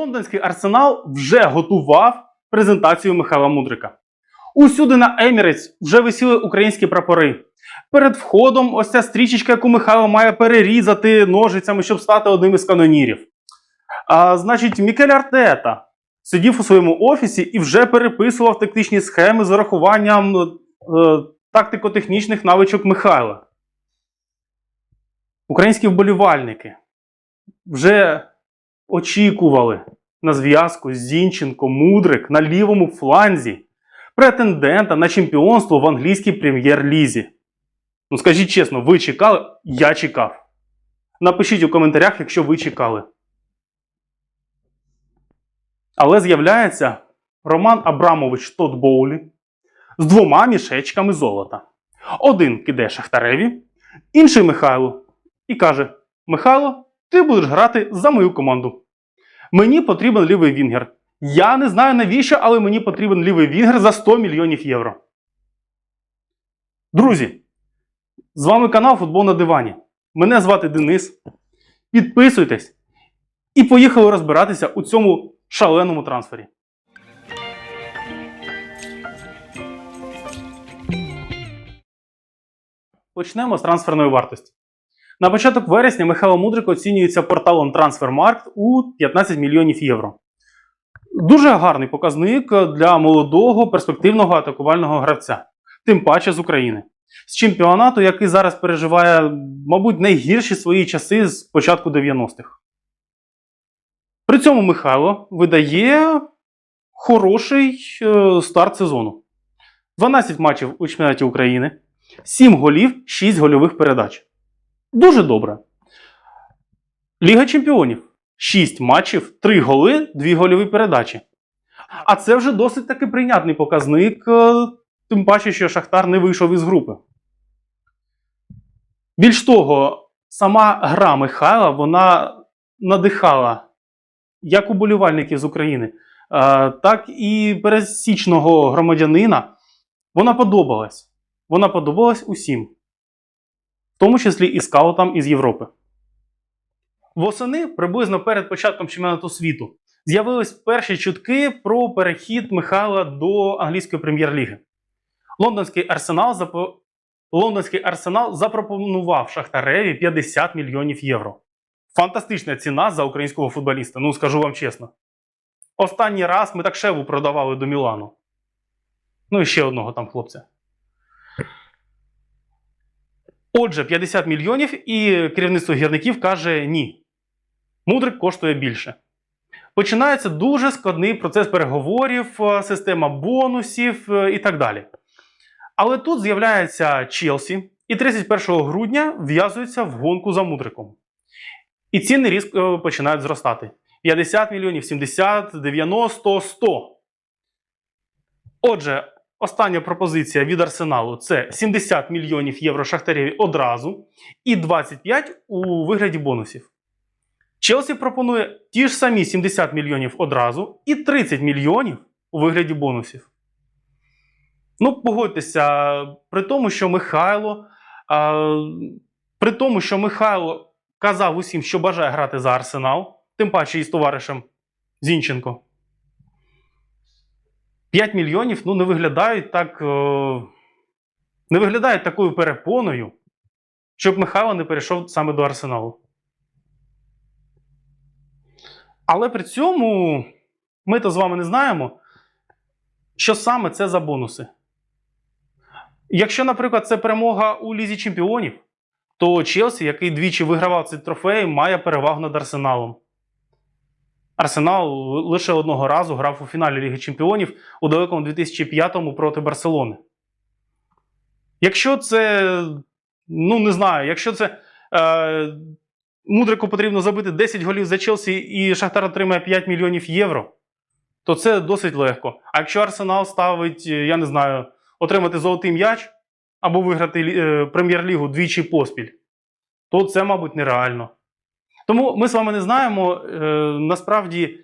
Лондонський арсенал вже готував презентацію Михайла Мудрика. Усюди на Емірець вже висіли українські прапори. Перед входом ось ця стрічечка, яку Михайло має перерізати ножицями, щоб стати одним із канонірів. А, значить, Мікель Артета сидів у своєму офісі і вже переписував тактичні схеми з урахуванням е, тактико-технічних навичок Михайла. Українські вболівальники вже очікували на зв'язку Зінченко, Мудрик на лівому фланзі претендента на чемпіонство в англійській прем'єр-лізі. Ну, скажіть чесно, ви чекали? Я чекав. Напишіть у коментарях, якщо ви чекали. Але з'являється Роман Абрамович Тодбоулі з двома мішечками золота. Один киде Шахтареві, інший Михайлу. І каже: Михайло, ти будеш грати за мою команду. Мені потрібен лівий вінгер. Я не знаю навіщо, але мені потрібен лівий вінгер за 100 мільйонів євро. Друзі, з вами канал Футбол на дивані. Мене звати Денис. Підписуйтесь і поїхали розбиратися у цьому шаленому трансфері. Почнемо з трансферної вартості. На початок вересня Михайло Мудрик оцінюється порталом Transfermarkt у 15 мільйонів євро. Дуже гарний показник для молодого перспективного атакувального гравця, тим паче з України. З чемпіонату, який зараз переживає, мабуть, найгірші свої часи з початку 90-х. При цьому Михайло видає хороший е, старт сезону: 12 матчів у чемпіонаті України, 7 голів, 6 гольових передач. Дуже добре. Ліга чемпіонів. 6 матчів, 3 голи, 2 гольові передачі. А це вже досить таки прийнятний показник, е, тим паче, що Шахтар не вийшов із групи. Більш того, сама гра Михайла вона надихала як уболівальників з України, е, так і пересічного громадянина. Вона подобалась. Вона подобалась усім, тому числі і скаутам із Європи. Восени, приблизно перед початком чемпіонату світу, з'явились перші чутки про перехід Михайла до англійської прем'єр-ліги. Лондонський арсенал, запо... Лондонський арсенал запропонував Шахтареві 50 мільйонів євро. Фантастична ціна за українського футболіста, ну скажу вам чесно. Останній раз ми так шеву продавали до Мілану. Ну і ще одного там хлопця. Отже, 50 мільйонів, і керівництво гірників каже ні. Мудрик коштує більше. Починається дуже складний процес переговорів, е, система бонусів е, і так далі. Але тут з'являється Челсі, і 31 грудня в'язується в гонку за мудриком. І ціни різко починають зростати: 50 мільйонів, 70, 90, 100. Отже, остання пропозиція від Арсеналу це 70 мільйонів євро Шахтарєві одразу, і 25 у вигляді бонусів. Челсі пропонує ті ж самі 70 мільйонів одразу і 30 мільйонів у вигляді бонусів. Ну, погодьтеся, при тому, що Михайло. А, при тому, що Михайло казав усім, що бажає грати за Арсенал, тим паче із товаришем Зінченко. 5 мільйонів ну, не виглядають так. Е, не виглядають такою перепоною, щоб Михайло не перейшов саме до Арсеналу. Але при цьому ми то з вами не знаємо, що саме це за бонуси. Якщо, наприклад, це перемога у Лізі Чемпіонів, то Челсі, який двічі вигравав цей трофей, має перевагу над Арсеналом. Арсенал лише одного разу грав у фіналі Ліги Чемпіонів у далекому 2005-му проти Барселони. Якщо це, ну не знаю, якщо це е, Мудрику потрібно забити 10 голів за Челсі і Шахтар отримає 5 мільйонів євро, то це досить легко. А якщо Арсенал ставить, е, я не знаю, отримати золотий м'яч або виграти е, прем'єр-лігу двічі поспіль, то це, мабуть, нереально. Тому ми з вами не знаємо е, насправді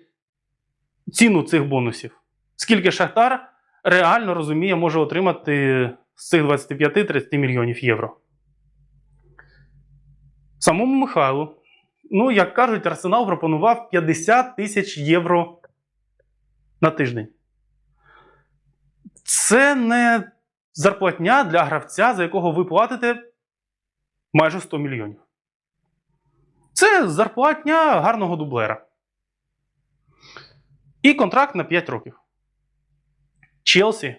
ціну цих бонусів. Скільки Шахтар реально розуміє, може отримати з цих 25-30 мільйонів євро. Самому Михайлу Ну, як кажуть, Арсенал пропонував 50 тисяч євро на тиждень. Це не зарплатня для гравця, за якого ви платите майже 100 мільйонів. Це зарплатня гарного дублера. І контракт на 5 років. Челсі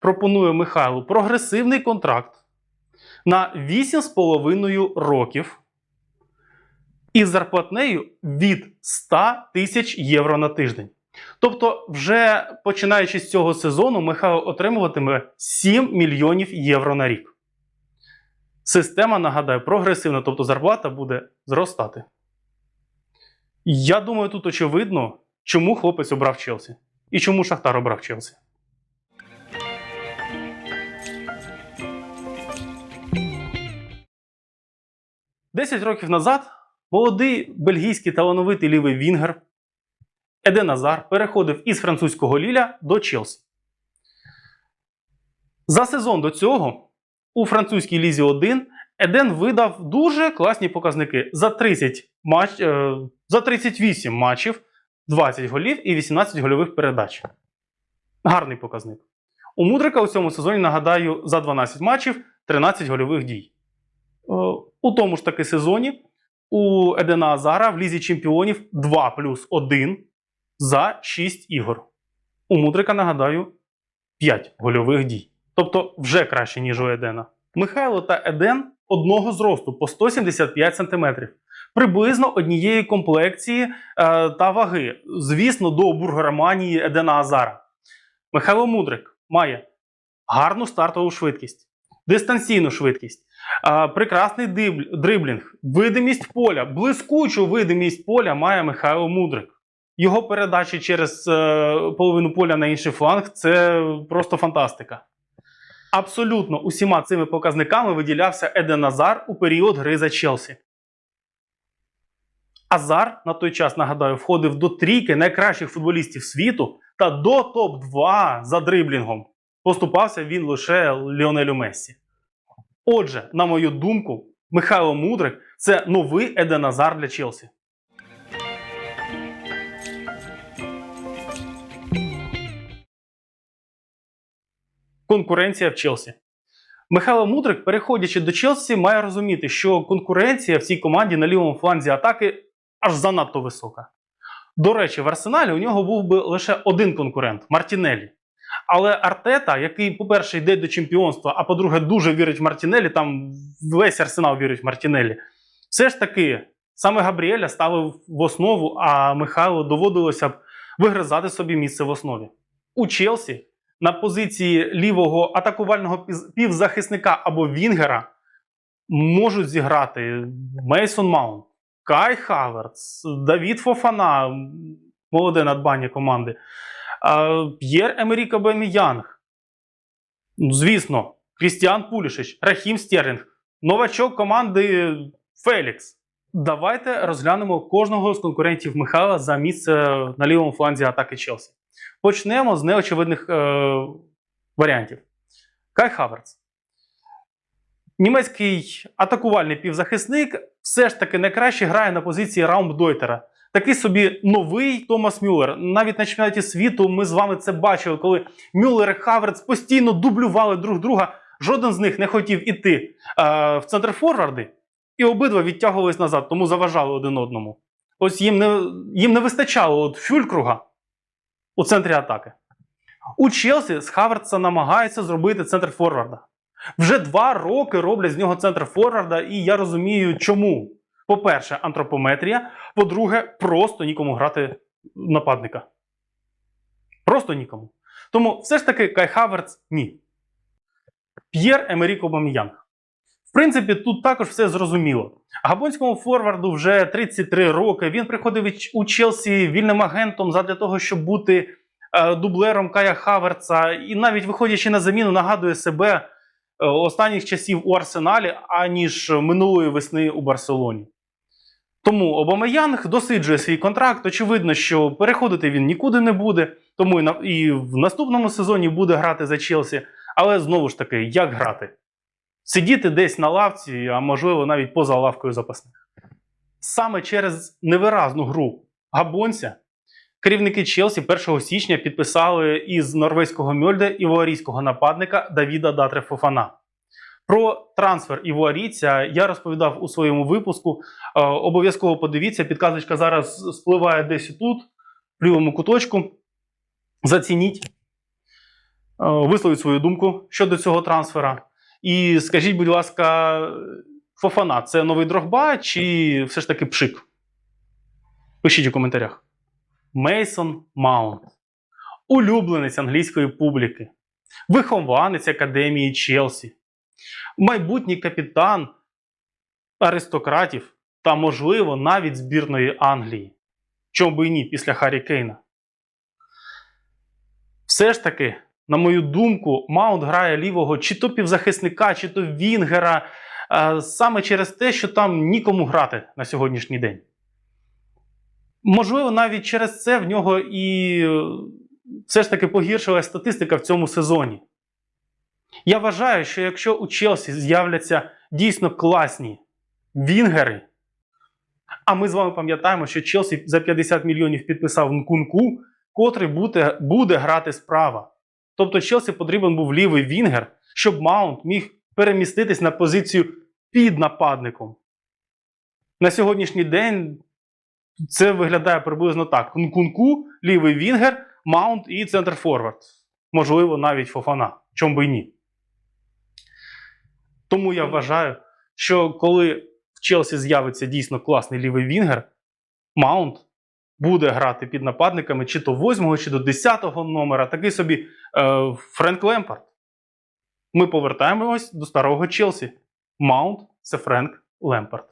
пропонує Михайлу прогресивний контракт на 8,5 років із зарплатнею від 100 тисяч євро на тиждень. Тобто, вже починаючи з цього сезону, Михайло отримуватиме 7 мільйонів євро на рік. Система, нагадаю, прогресивна, тобто зарплата буде зростати. Я думаю, тут очевидно, чому хлопець обрав Челсі і чому Шахтар обрав Челсі. Десять років назад молодий бельгійський талановитий лівий Вінгер Еден Азар переходив із французького Ліля до Челсі. За сезон до цього у французькій лізі 1 Еден видав дуже класні показники за 30 матч, е, за 38 матчів, 20 голів і 18 гольових передач. Гарний показник. У Мудрика у цьому сезоні, нагадаю, за 12 матчів 13 гольових дій. Е, У тому ж таки сезоні у Едена Азара в лізі чемпіонів 2 плюс 1 за 6 ігор. У Мудрика, нагадаю, 5 гольових дій. Тобто вже краще, ніж у Едена. Михайло та Еден одного зросту по 175 см. Приблизно однієї комплекції е, та ваги. Звісно, до бургероманії Едена Азара. Михайло Мудрик має гарну стартову швидкість, дистанційну швидкість, е, прекрасний дриблінг, видимість поля, блискучу видимість поля має Михайло Мудрик. Його передачі через е, половину поля на інший фланг це просто фантастика. Абсолютно усіма цими показниками виділявся Еден Азар у період гри за Челсі. Азар на той час, нагадаю, входив до трійки найкращих футболістів світу та до топ-2 за дриблінгом. Поступався він лише Ліонелю Мессі. Отже, на мою думку, Михайло Мудрик це новий Еден Азар для Челсі. Конкуренція в Челсі. Михайло Мудрик, переходячи до Челсі, має розуміти, що конкуренція в цій команді на лівому фланзі атаки аж занадто висока. До речі, в Арсеналі у нього був би лише один конкурент Мартінеллі. Але Артета, який, по-перше, йде до чемпіонства, а по-друге, дуже вірить в Мартінеллі, там весь Арсенал вірить в Мартінеллі. Все ж таки, саме Габріеля ставив в основу, а Михайло доводилося б вигризати собі місце в основі. У Челсі на позиції лівого атакувального півзахисника або Вінгера можуть зіграти Мейсон Маунт, Кай Хаверц, Давід Фофана, молоде надбання команди, П'єр Емерік Абеміянг. Ну, Звісно, Крістіан Пулішич, Рахім Стерлінг, новачок команди Фелікс. Давайте розглянемо кожного з конкурентів Михайла за місце на лівому фланзі атаки Челсі. Почнемо з неочевидних е, варіантів. Кай Хаверц. Німецький атакувальний півзахисник все ж таки найкраще грає на позиції Раумдойтера. Такий собі новий Томас Мюллер. Навіть на чемпіонаті світу ми з вами це бачили, коли Мюллер і Хаверц постійно дублювали друг друга. Жоден з них не хотів іти е, в центр форварди, і обидва відтягувались назад, тому заважали один одному. Ось їм не, їм не вистачало от фюлькруга у центрі атаки. У Челсі з Хаверца намагаються зробити центр форварда. Вже два роки роблять з нього центр форварда, і я розумію, чому. По-перше, антропометрія. По-друге, просто нікому грати нападника. Просто нікому. Тому все ж таки Кай Хаверц ні. П'єр Емерік Обам'янг. В принципі, тут також все зрозуміло. Габонському форварду вже 33 роки. Він приходив у Челсі вільним агентом задля того, щоб бути е, дублером Кая Хаверца. І навіть виходячи на заміну, нагадує себе е, останніх часів у Арсеналі, аніж минулої весни у Барселоні. Тому Обамеянг досиджує свій контракт. Очевидно, що переходити він нікуди не буде, тому і в наступному сезоні буде грати за Челсі. Але знову ж таки, як грати? Сидіти десь на лавці, а можливо навіть поза лавкою запасних. Саме через невиразну гру габонця керівники Челсі 1 січня підписали із норвезького Мьольде івуарійського нападника Давіда Датре Фофана. Про трансфер івуарійця я розповідав у своєму випуску. Е, обов'язково подивіться, підказочка зараз спливає десь тут, в лівому куточку. Зацініть, е, висловіть свою думку щодо цього трансфера. І скажіть, будь ласка, Фофана це новий Дрогба чи все ж таки пшик? Пишіть у коментарях. Мейсон Маунт. Улюбленець англійської публіки, вихованець Академії Челсі, майбутній капітан аристократів та, можливо, навіть збірної Англії. Чому би і ні після Харі Кейна. Все ж таки, на мою думку, Маунт грає лівого чи то півзахисника, чи то Вінгера е, саме через те, що там нікому грати на сьогоднішній день. Можливо, навіть через це в нього і е, все ж таки погіршилась статистика в цьому сезоні. Я вважаю, що якщо у Челсі з'являться дійсно класні вінгери, а ми з вами пам'ятаємо, що Челсі за 50 мільйонів підписав Нкунку, котрий буде, буде грати справа. Тобто Челсі потрібен був лівий вінгер, щоб Маунт міг переміститись на позицію під нападником. На сьогоднішній день це виглядає приблизно так: Нкунку, лівий Вінгер, Маунт і центр Форвард. Можливо, навіть Фофана. Чому би ні. Тому я вважаю, що коли в Челсі з'явиться дійсно класний лівий Вінгер, Маунт буде грати під нападниками чи то 8-го, чи до 10-го номера, такий собі е, Френк Лемпард. Ми повертаємось до старого Челсі. Маунт це Френк Лемпард.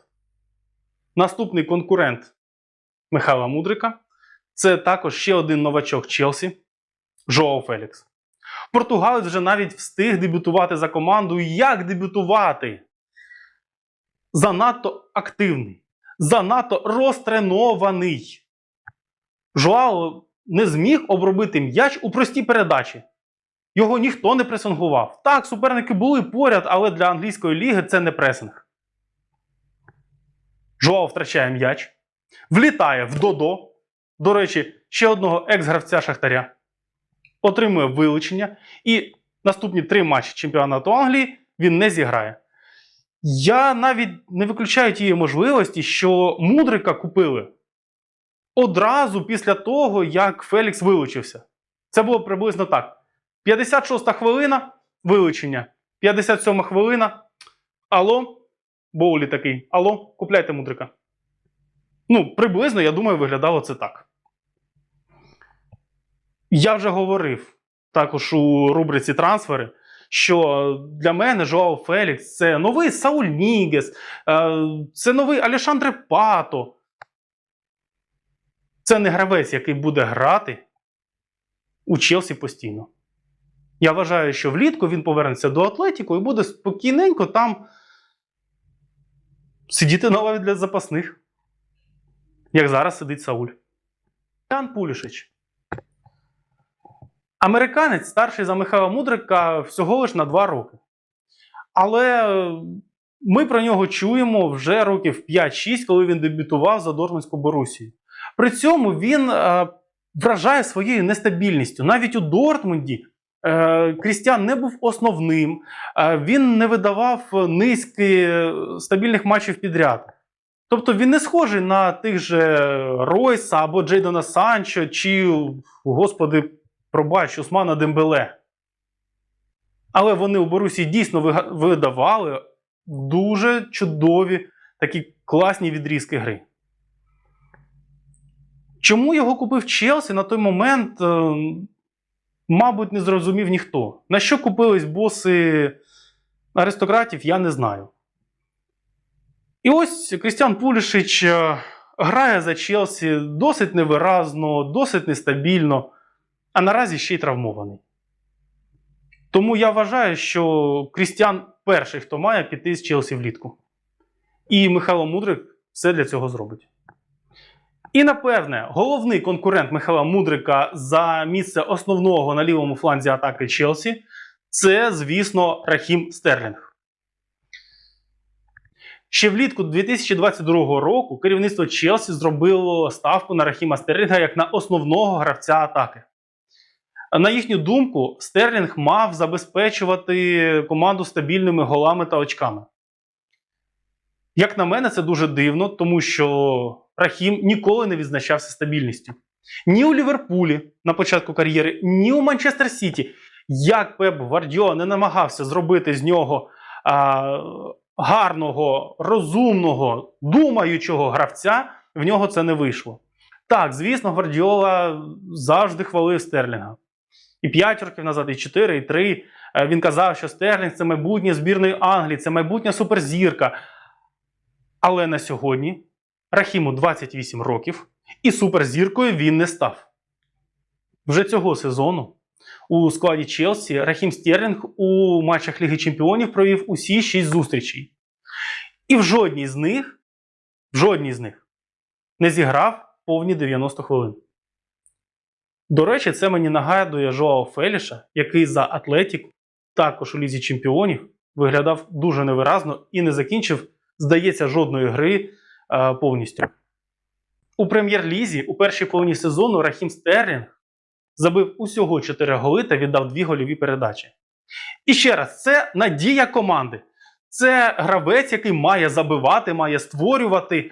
Наступний конкурент Михайла Мудрика. Це також ще один новачок Челсі Жоау Фелікс. Португалець вже навіть встиг дебютувати за команду. Як дебютувати? Занадто активний, занадто розтренований. Жоао не зміг обробити м'яч у простій передачі. Його ніхто не пресингував. Так, суперники були поряд, але для англійської ліги це не пресинг. Жоао втрачає м'яч влітає в Додо. До речі, ще одного екс-гравця Шахтаря. Отримує вилучення. І наступні три матчі чемпіонату Англії він не зіграє. Я навіть не виключаю тієї можливості, що Мудрика купили одразу після того, як Фелікс вилучився. Це було приблизно так: 56 хвилина вилучення, 57 хвилина. Алло, Боулі такий. Алло, купляйте Мудрика. Ну, приблизно, я думаю, виглядало це так. Я вже говорив також у рубриці трансфери, що для мене Жоао Фелікс це новий Сауль Нігес, е, це новий Алешандре Пато. Це не гравець, який буде грати у Челсі постійно. Я вважаю, що влітку він повернеться до Атлетіку і буде спокійненько там сидіти на для запасних як зараз сидить Сауль. Ян Пулішич. Американець старший за Михайла Мудрика всього лиш на 2 роки. Але ми про нього чуємо вже років 5-6, коли він дебютував за Дортмундську Борусію. При цьому він е, вражає своєю нестабільністю. Навіть у Дортмунді е, Крістіан не був основним, е, він не видавав низки стабільних матчів підряд. Тобто він не схожий на тих же Ройса або Джейдона Санчо, чи, господи, пробач, Усмана Дембеле. Але вони у Борусі дійсно видавали дуже чудові такі класні відрізки гри. Чому його купив Челсі на той момент, е, мабуть, не зрозумів ніхто. На що купились боси аристократів, я не знаю. І ось Крістіан Пулішич е, грає за Челсі досить невиразно, досить нестабільно, а наразі ще й травмований. Тому я вважаю, що Крістіан перший, хто має піти з Челсі влітку. І Михайло Мудрик все для цього зробить. І напевне, головний конкурент Михайла Мудрика за місце основного на лівому фланзі атаки Челсі це, звісно, Рахім Стерлінг. Ще влітку 2022 року керівництво Челсі зробило ставку на Рахіма Стерлінга як на основного гравця атаки. На їхню думку, Стерлінг мав забезпечувати команду стабільними голами та очками. Як на мене, це дуже дивно, тому що Рахім ніколи не відзначався стабільністю. Ні у Ліверпулі на початку кар'єри, ні у Манчестер Сіті. Як Пеп Гвардіола не намагався зробити з нього а, гарного, розумного, думаючого гравця, в нього це не вийшло. Так, звісно, Гвардіола завжди хвалив Стерлінга. І 5 років назад, і 4, і 3. Е, Він казав, що Стерлінг це майбутнє збірної Англії, це майбутня суперзірка. Але на сьогодні Рахіму 28 років, і суперзіркою він не став. Вже цього сезону у складі Челсі Рахім Стерлінг у матчах Ліги Чемпіонів провів усі 6 зустрічей. І в жодній з них, в жодній з них не зіграв повні 90 хвилин. До речі, це мені нагадує Жоао Феліша, який за Атлетік, також у Лізі Чемпіонів, виглядав дуже невиразно і не закінчив, здається, жодної гри повністю. У прем'єр-лізі у першій половині сезону Рахім Стерлінг забив усього 4 голи та віддав 2 гольові передачі. І ще раз, це надія команди. Це гравець, який має забивати, має створювати,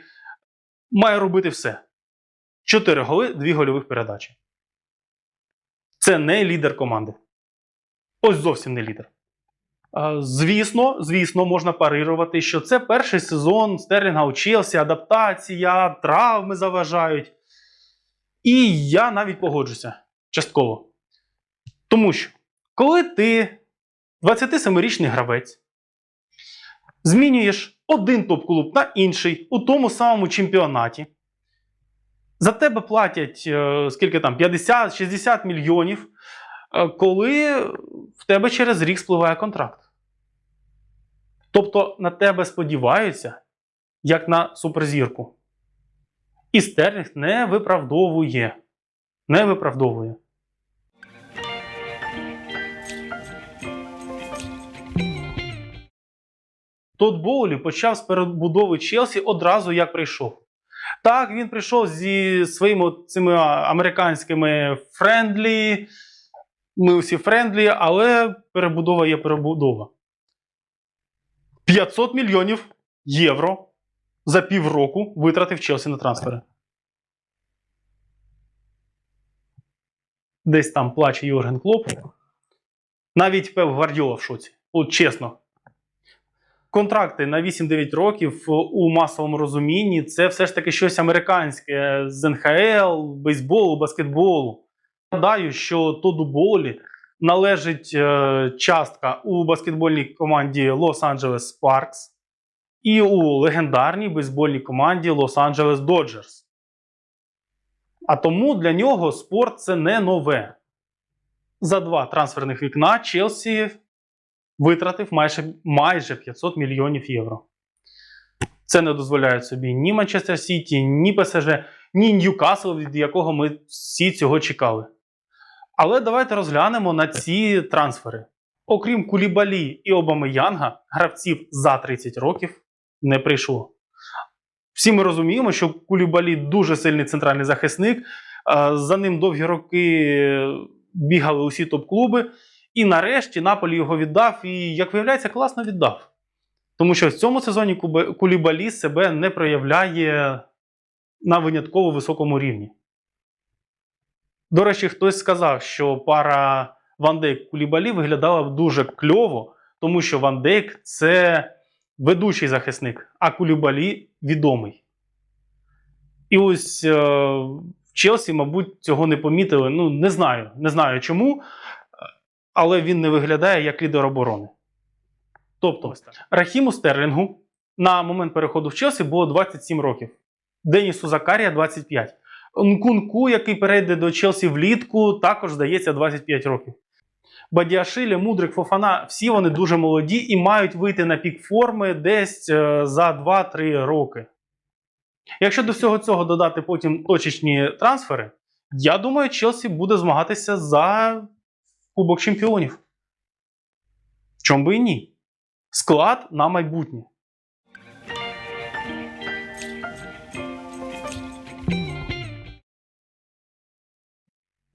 має робити все. 4 голи, 2 гольових передачі. Це не лідер команди. Ось зовсім не лідер. Звісно, звісно, можна парирувати, що це перший сезон Стерлінга у Челсі, адаптація, травми заважають. І я навіть погоджуся частково. Тому що, коли ти 27-річний гравець, змінюєш один топ-клуб на інший у тому самому чемпіонаті, за тебе платять е, скільки там 50-60 мільйонів, е, коли в тебе через рік спливає контракт. Тобто на тебе сподіваються, як на суперзірку. І Стерлінг не виправдовує. Не виправдовує. Тот Боулі почав з перебудови Челсі одразу як прийшов. Так, він прийшов зі своїми цими американськими френдлі. Ми усі френдлі, але перебудова є перебудова. 500 мільйонів євро за півроку витратив Челсі на трансфери. Десь там плаче Йорген Клоп. Навіть Пеп Гвардіола в шоці. От чесно. Контракти на 8-9 років у масовому розумінні це все ж таки щось американське з НХЛ, бейсболу, баскетболу. Нагадаю, що Тоду Болі належить е, частка у баскетбольній команді Лос-Анджелес Спаркс і у легендарній бейсбольній команді Лос-Анджелес Доджерс. А тому для нього спорт це не нове. За два трансферних вікна Челсі витратив майже, майже 500 мільйонів євро. Це не дозволяють собі ні Манчестер Сіті, ні ПСЖ, ні Ньюкасл, від якого ми всі цього чекали. Але давайте розглянемо на ці трансфери. Окрім Кулібалі і Обамеянга, гравців за 30 років не прийшло. Всі ми розуміємо, що Кулібалі дуже сильний центральний захисник. е, За ним довгі роки бігали усі топ-клуби. І нарешті Наполі його віддав, і, як виявляється, класно віддав. Тому що в цьому сезоні Кулібалі себе не проявляє на винятково високому рівні. До речі, хтось сказав, що пара Ван Дейк Кулібалі виглядала дуже кльово, тому що Ван Дейк це ведучий захисник, а Кулібалі відомий. І ось е, в Челсі, мабуть, цього не помітили. Ну, не знаю, не знаю чому, але він не виглядає як лідер оборони. Тобто, Рахіму Стерлінгу на момент переходу в Челсі було 27 років. Денісу Закарія 25. Нкунку, який перейде до Челсі влітку, також здається 25 років. Бадіашилі, Мудрик, Фофана всі вони дуже молоді і мають вийти на пік форми десь е, за 2-3 роки. Якщо до всього цього додати потім точечні трансфери, я думаю, Челсі буде змагатися за Кубок Чемпіонів. Чом би і ні? Склад на майбутнє.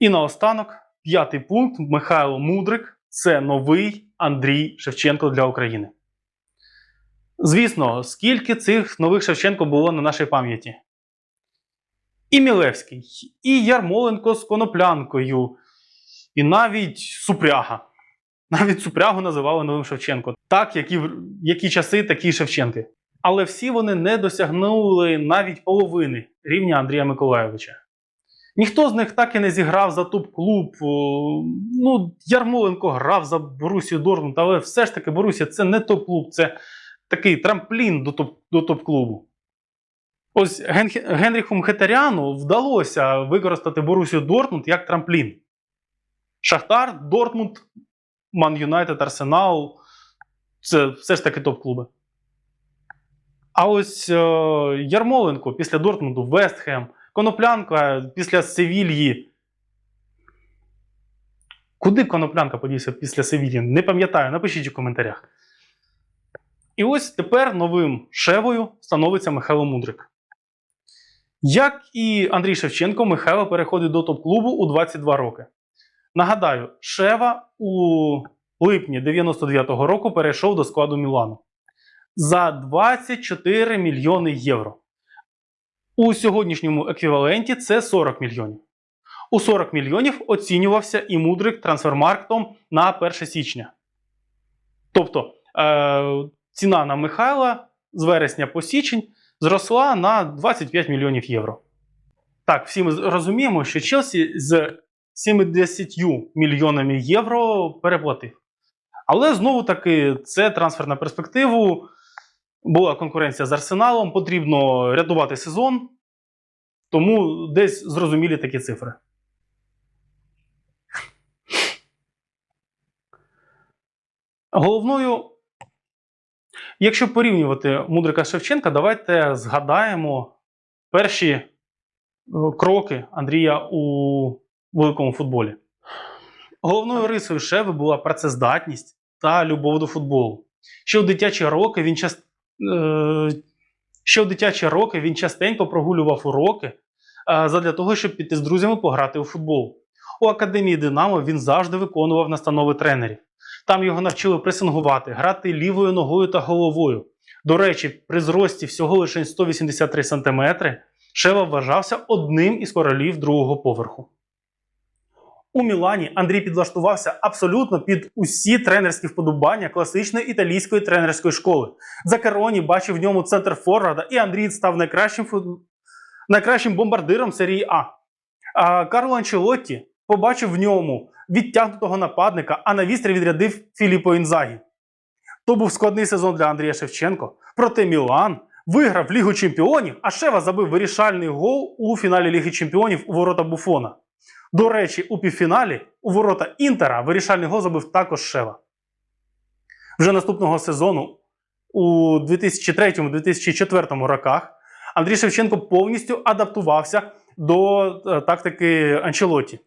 І наостанок, п'ятий пункт Михайло Мудрик це новий Андрій Шевченко для України. Звісно, скільки цих нових Шевченко було на нашій пам'яті. І Мілевський, і Ярмоленко з коноплянкою, і навіть Супряга. Навіть Супрягу називали новим Шевченко. Так, які, які часи, такі Шевченки. Але всі вони не досягнули навіть половини рівня Андрія Миколайовича. Ніхто з них так і не зіграв за топ-клуб. Ну, Ярмоленко грав за Борусію Дортмунд, але все ж таки Борусія це не топ-клуб, це такий трамплін до, топ, до топ-клубу. Ось Ген- Генріху Мхетаряну вдалося використати Борусію Дортмунд як трамплін. Шахтар, Дортмунд, Ман Юнайтед, Арсенал це все ж таки топ-клуби. А ось е, Ярмоленко після Дортмунду, Вестхем, Коноплянка після Севільї. Куди Коноплянка подівся після Севільї? Не пам'ятаю, напишіть у коментарях. І ось тепер новим шевою становиться Михайло Мудрик. Як і Андрій Шевченко, Михайло переходить до топ-клубу у 22 роки. Нагадаю, Шева у липні 99-го року перейшов до складу Мілану за 24 мільйони євро. У сьогоднішньому еквіваленті це 40 мільйонів. У 40 мільйонів оцінювався і мудрик трансфермарктом на 1 січня. Тобто е, ціна на Михайла з вересня по січень зросла на 25 мільйонів євро. Так, всі ми розуміємо, що Челсі з 70 мільйонами євро переплатив. Але знову таки, це трансфер на перспективу. Була конкуренція з Арсеналом, потрібно рятувати сезон. Тому десь зрозумілі такі цифри. Головною, якщо порівнювати Мудрика Шевченка, давайте згадаємо перші е, кроки Андрія у великому футболі. Головною рисою Шеви була працездатність та любов до футболу. Ще у дитячі роки він. Ще у дитячі роки він частенько прогулював уроки е, задля того, щоб піти з друзями пограти у футбол. У академії Динамо він завжди виконував настанови тренерів. Там його навчили пресингувати, грати лівою ногою та головою. До речі, при зрості всього лише 183 см Шева вважався одним із королів другого поверху. У Мілані Андрій підлаштувався абсолютно під усі тренерські вподобання класичної італійської тренерської школи. Закароні бачив в ньому центр форварда, і Андрій став найкращим, фут- найкращим бомбардиром серії А. А Карло Анчелотті побачив в ньому відтягнутого нападника, а на вістрі відрядив Філіппо Інзагі. То був складний сезон для Андрія Шевченко. Проте Мілан виграв Лігу Чемпіонів, а Шева забив вирішальний гол у фіналі Ліги Чемпіонів у ворота Буфона. До речі, у півфіналі у ворота Інтера вирішальний гол забив також Шева. Вже наступного сезону, у 2003-2004 роках, Андрій Шевченко повністю адаптувався до е, тактики Анчелоті.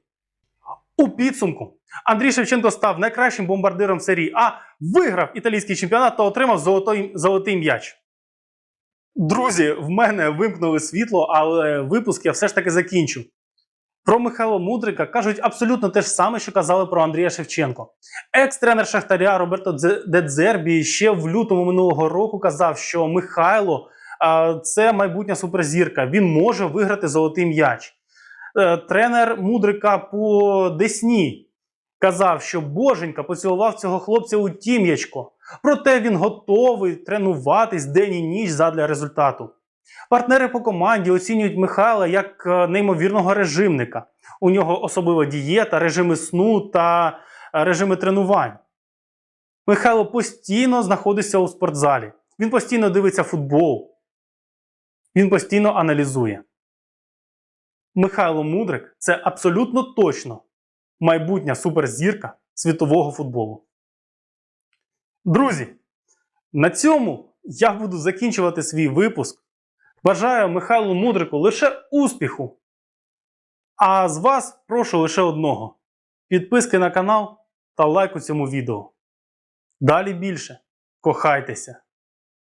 У підсумку Андрій Шевченко став найкращим бомбардиром серії А, виграв італійський чемпіонат та отримав золотий, золотий м'яч. Друзі, в мене вимкнули світло, але випуск я все ж таки закінчу. Про Михайла Мудрика кажуть абсолютно те ж саме, що казали про Андрія Шевченко. Екс-тренер Шахтаря Роберто Дедзербі ще в лютому минулого року казав, що Михайло це майбутня суперзірка. Він може виграти золотий м'яч. Е, Тренер Мудрика по Десні казав, що Боженька поцілував цього хлопця у тім'ячко. Проте він готовий тренуватись день і ніч задля результату. Партнери по команді оцінюють Михайла як е, неймовірного режимника. У нього особлива дієта, режими сну та е, режими тренувань. Михайло постійно знаходиться у спортзалі. Він постійно дивиться футбол. Він постійно аналізує. Михайло Мудрик це абсолютно точно майбутня суперзірка світового футболу. Друзі, на цьому я буду закінчувати свій випуск. Бажаю Михайлу Мудрику лише успіху. А з вас прошу лише одного: підписки на канал та лайку цьому відео. Далі більше. Кохайтеся!